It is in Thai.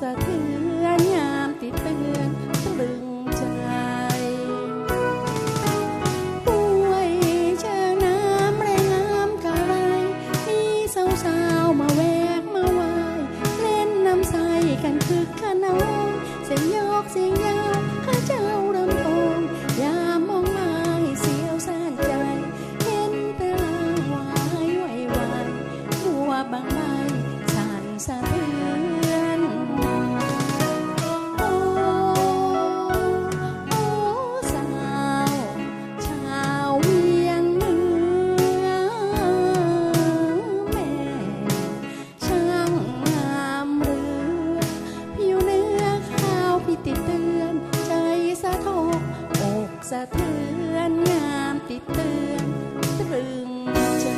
สะเทือนยามติดเตือนตรึงใจป่วยเชิงน้ำแรงน้ำกะไรมีสาวสาวมาแวกมาวายเล่นน้ำใสกันคึกขนองเสียงยกเสียงยาวข้าเจ้าเริ่โองยามมองมาให้เสียวซ่านใจ เห็นต่ลาวายไหววันบัวบางใบสั่นสะเทือน สะเทือนงามติดเตือนตรึงใจ